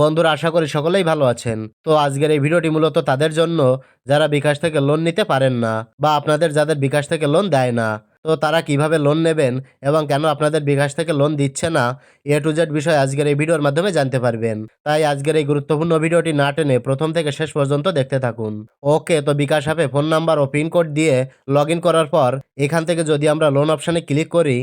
বন্ধুরা, আশা করি সকলেই ভালো আছেন। তো আজকের এই ভিডিওটি মূলত তাদের জন্য, যারা বিকাশ থেকে লোন নিতে পারেন না বা আপনাদের যাদের বিকাশ থেকে লোন দেয় না, তো তারা কীভাবে লোন নেবেন এবং কেন আপনাদের বিকাশ থেকে লোন দিচ্ছে না, এ টু জেড বিষয় আজকের এই ভিডিওর মাধ্যমে জানতে পারবেন। তাই আজকের এই গুরুত্বপূর্ণ ভিডিওটি না টেনে প্রথম থেকে শেষ পর্যন্ত দেখতে থাকুন। ওকে, তো বিকাশ অ্যাপে ফোন নাম্বার ও পিনকোড দিয়ে লগ করার পর, এখান থেকে যদি আমরা লোন অপশানে ক্লিক করি,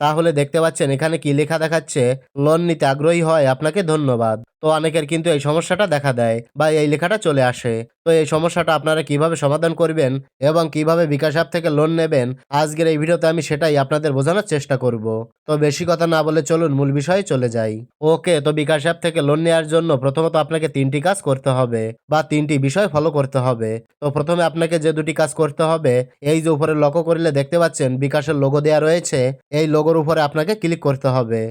তাহলে দেখতে পাচ্ছেন এখানে কি লেখা দেখাচ্ছে লোন নিতে আগ্রহী হয়, আপনাকে ধন্যবাদ। তো অনেকের কিন্তু এই সমস্যাটা দেখা দেয় বা এই লেখাটা চলে আসে। তো এই সমস্যাটা আপনারা কীভাবে সমাধান করবেন এবং কীভাবে বিকাশ অ্যাপ থেকে লোন নেবেন, আজকের এই ভিডিওতে আমি সেটাই আপনাদের বোঝানোর চেষ্টা করব। তো বেশি কথা না বলে চলুন মূল বিষয়ে চলে যাই। ওকে, তো বিকাশ অ্যাপ থেকে লোন নেওয়ার জন্য প্রথমত আপনাকে তিনটি কাজ করতে হবে বা তিনটি বিষয় ফলো করতে হবে। তো প্রথমে আপনাকে যে দুটি কাজ করতে হবে, এই যে উপরে লক্ষ্য করলে দেখতে পাচ্ছেন বিকাশের লোগো দেওয়া রয়েছে, এই লোগোর উপরে আপনাকে ক্লিক করতে হবে।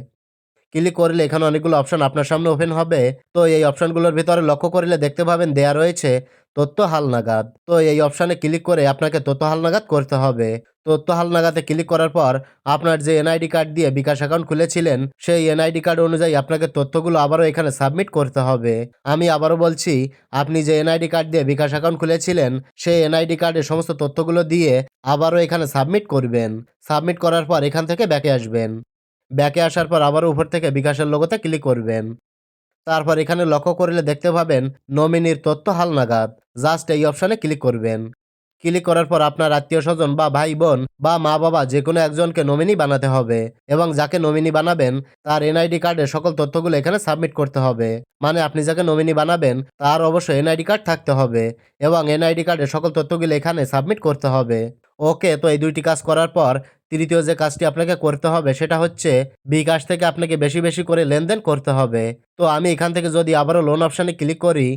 ক্লিক করলে এখানে অনেকগুলো অপশন আপনার সামনে ওপেন হবে। তো এই অপশনগুলোর ভিতরে লক্ষ্য করলে দেখতে পাবেন দেয়া রয়েছে তথ্য হালনাগাদ তো এই অপশানে ক্লিক করে আপনাকে তথ্য হালনাগাদ করতে হবে। তথ্য হালনাগাদে ক্লিক করার পর আপনার যে এনআইডি কার্ড দিয়ে বিকাশ অ্যাকাউন্ট খুলেছিলেন, সেই এনআইডি কার্ড অনুযায়ী আপনাকে তথ্যগুলো আবারও এখানে সাবমিট করতে হবে। আমি আবারও বলছি, আপনি যে এনআইডি কার্ড দিয়ে বিকাশ অ্যাকাউন্ট খুলেছিলেন, সেই এনআইডি কার্ডের সমস্ত তথ্যগুলো দিয়ে আবারও এখানে সাবমিট করবেন। সাবমিট করার পর এখান থেকে ব্যাকে আসবেন। ব্যাকে আসার পর আবার উপর থেকে বিকাশের লোগোতে ক্লিক করবেন। তারপর এখানে লক্ষ্য করলে দেখতে পাবেন নমিনির তথ্য হালনাগাদ। জাস্ট এই অপশানে ক্লিক করবেন। ক্লিক করার পর আপনার আত্মীয় স্বজন বা ভাই বোন বা মা বাবা যে কোনো একজনকে নমিনি বানাতে হবে এবং যাকে নমিনি বানাবেন তার এনআইডি কার্ডের সকল তথ্যগুলো এখানে সাবমিট করতে হবে। মানে আপনি যাকে নমিনি বানাবেন তার অবশ্যই এনআইডি কার্ড থাকতে হবে এবং এনআইডি কার্ডের সকল তথ্যগুলো এখানে সাবমিট করতে হবে। ওকে তো এই দুইটি কাজ করার পর তৃতীয় যে কাজটি আপনাকে করতে হবে সেটা হচ্ছে বিকাশ থেকে আপনাকে বেশি বেশি করে লেনদেন করতে হবে। তো আমি এখান থেকে যদি আবারও লোন অপশানে ক্লিক করি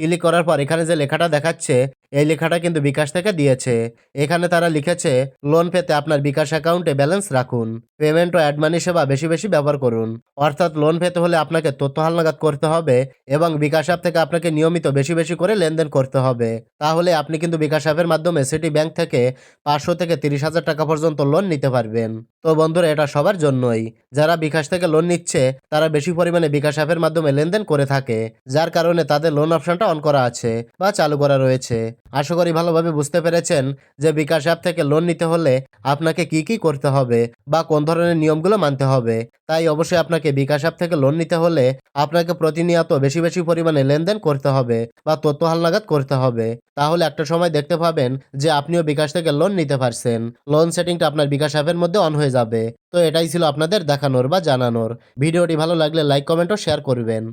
ক্লিক করার পর এখানে যে লেখাটা দেখাচ্ছে এই লেখাটা কিন্তু বিকাশ থেকে দিয়েছে। এখানে তারা লিখেছে লোন পেতে আপনার বিকাশ অ্যাকাউন্টে ব্যালেন্স রাখুন। পেমেন্ট ও অ্যাডমানি সেবা বেশি বেশি ব্যবহার করুন। অর্থাৎ লোন পেতে হলে আপনাকে তথ্য হালনাগাদ করতে হবে এবং বিকাশ অ্যাপ থেকে আপনাকে নিয়মিত বেশি বেশি করে লেনদেন করতে হবে। তাহলে আপনি কিন্তু বিকাশ অ্যাপের মাধ্যমে সিটি ব্যাংক থেকে পাঁচশো থেকে তিরিশ হাজার টাকা পর্যন্ত লোন নিতে পারবেন। তো বন্ধুরা, এটা সবার জন্যই। যারা বিকাশ থেকে লোন নিচ্ছে, তারা বেশি পরিমাণে বিকাশ অ্যাপের মাধ্যমে লেনদেন করে থাকে, যার কারণে তাদের লোন অপশনটা অন করা আছে বা চালু করা রয়েছে। আশা করি ভালোভাবে বুঝতে পেরেছেন যে বিকাশ অ্যাপ থেকে লোন নিতে হলে আপনাকে কি কি করতে হবে বা কোন ধরনের নিয়মগুলো মানতে হবে। তাই অবশ্যই আপনাকে বিকাশ অ্যাপ থেকে লোন নিতে হলে আপনাকে প্রতিনিয়ত বেশি বেশি পরিমাণে লেনদেন করতে হবে বা তথ্য হালনাগাদ করতে হবে। তাহলে একটা সময় দেখতে পাবেন যে আপনিও বিকাশ থেকে লোন নিতে পারছেন। লোন সেটিংটা আপনার বিকাশ অ্যাপের মধ্যে অন হয়ে যাবে। তো এটাই ছিল আপনাদের দেখানোর বা জানানোর। ভিডিওটি ভালো লাগলে লাইক কমেন্ট ও শেয়ার করবেন।